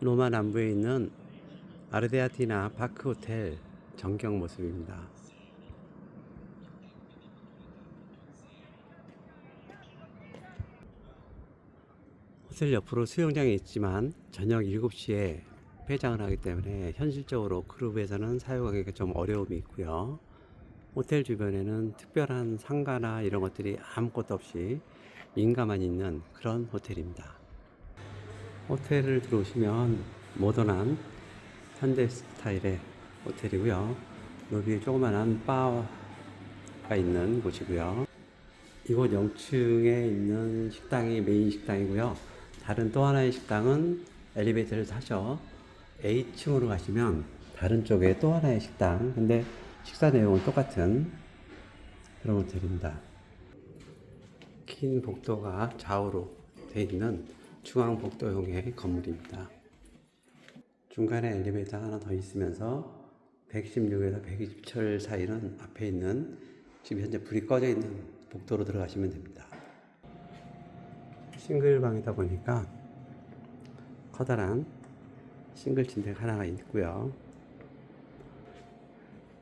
로마 남부에 있는 아르데아티나 파크 호텔 전경 모습입니다. 호텔 옆으로 수영장이 있지만 저녁 7시에 폐장을 하기 때문에 현실적으로 그룹에서는 사용하기가 좀 어려움이 있고요. 호텔 주변에는 특별한 상가나 이런 것들이 아무것도 없이 민가만 있는 그런 호텔입니다. 호텔을 들어오시면 모던한 현대 스타일의 호텔이고요. 로비에 조그만한 바가 있는 곳이고요. 이곳 0층에 있는 식당이 메인 식당이고요. 다른 또 하나의 식당은 엘리베이터를 타셔 A층으로 가시면 다른 쪽에 또 하나의 식당. 근데 식사 내용은 똑같은 그런 호텔입니다. 긴 복도가 좌우로 되어 있는 중앙 복도형의 건물입니다. 중간에 엘리베이터 하나 더 있으면서 116에서 120철 사이는 앞에 있는 지금 현재 불이 꺼져 있는 복도로 들어가시면 됩니다. 싱글방이다 보니까 커다란 싱글 침대가 하나가 있고요.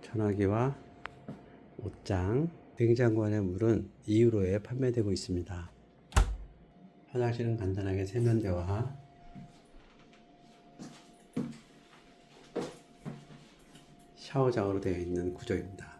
전화기와 옷장, 냉장고 안의 물은 2유로에 판매되고 있습니다. 화장실은 간단하게 세면대와 샤워장으로 되어 있는 구조입니다.